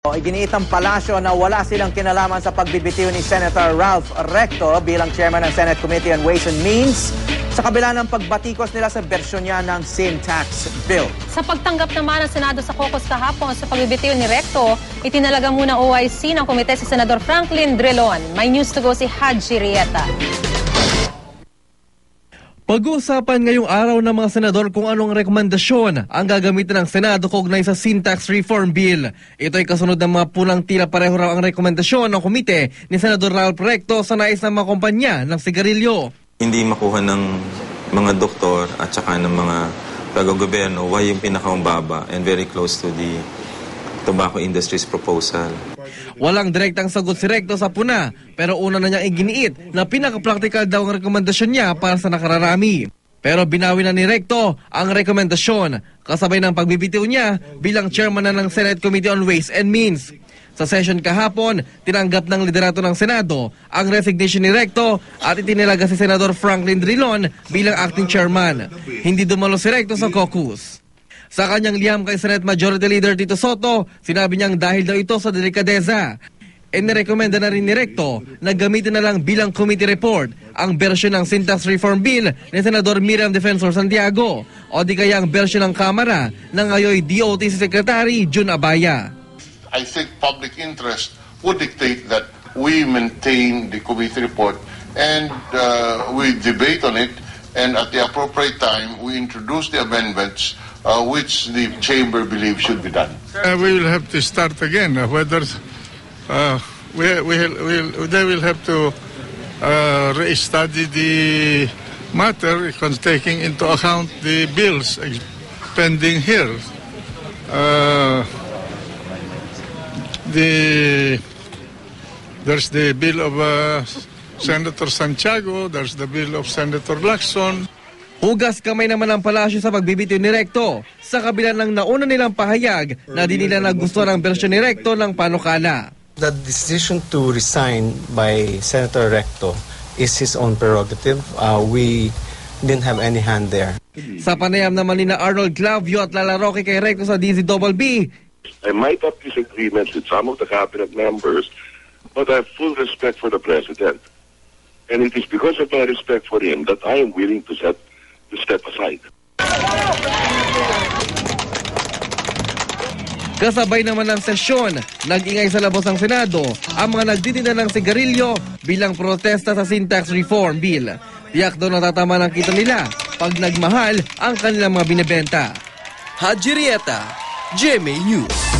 Iginiit ng palasyo na wala silang kinalaman sa pagbibitiw ni Senator Ralph Recto bilang chairman ng Senate Committee on Ways and Means sa kabila ng pagbatikos nila sa bersyon niya ng sin tax bill. Sa pagtanggap naman ng Senado sa caucus kahapon sa pagbibitiw ni Recto, itinalaga muna OIC ng komite si Senador Franklin Drilon. May news to go si Haji Rieta. Pag-uusapan ngayong araw ng mga senador kung anong rekomendasyon ang gagamitin ng Senado kaugnay sa Sin Tax Reform Bill. Ito ay kasunod ng mga pulang tila pareho raw ang rekomendasyon ng komite ni Senador Ralph Recto sa nais ng mga kumpanya ng sigarilyo. Hindi makuha ng mga doktor at saka ng mga taga-gobyerno why yung pinakamababa and very close to the tobacco industry's proposal. Walang direktang sagot si Recto sa puna pero una na niyang iginiit na pinaka-practical daw ang rekomendasyon niya para sa nakararami. Pero binawi na ni Recto ang rekomendasyon kasabay ng pagbibitiw niya bilang chairman na ng Senate Committee on Ways and Means. Sa session kahapon, tinanggap ng liderato ng Senado ang resignation ni Recto at itinilaga si Senador Franklin Drilon bilang acting chairman. Hindi dumalo si Recto sa caucus. Sa kanyang liham kay Senate Majority Leader Tito Soto, sinabi niyang dahil daw ito sa delikadeza. E nirekomenda na rin ni Recto na gamitin na lang bilang committee report ang bersyon ng Syntax Reform Bill ni Senador Miriam Defensor Santiago o di kaya ang bersyon ng Kamara ng ngayoy DOT Secretary Jun Abaya. I think public interest would dictate that we maintain the committee report and uh, we debate on it and at the appropriate time we introduce the amendments uh, which the chamber believes should be done. Uh, we will have to start again. Uh, whether uh, we we will they will have to uh, re-study the matter, taking into account the bills pending here. Uh, the there's the bill of uh, Senator Santiago. There's the bill of Senator Lacson. Hugas kamay naman ang palasyo sa pagbibitiw ni Recto sa kabila ng nauna nilang pahayag na di nila nagustuhan ang bersyon ni Recto ng panukala. The decision to resign by Senator Recto is his own prerogative. Uh, we didn't have any hand there. Sa panayam naman ni na Arnold Clavio at Lala Roque kay Recto sa DZBB, I might have disagreements with some of the cabinet members, but I have full respect for the president. And it is because of my respect for him that I am willing to set to step aside. kasabay naman ng sesyon, nag-ingay sa labas ng Senado ang mga nagtitinda ng sigarilyo bilang protesta sa Syntax Reform Bill. Tiyak daw natatama ng kita nila pag nagmahal ang kanilang mga binibenta. Haji Rieta, GMA News.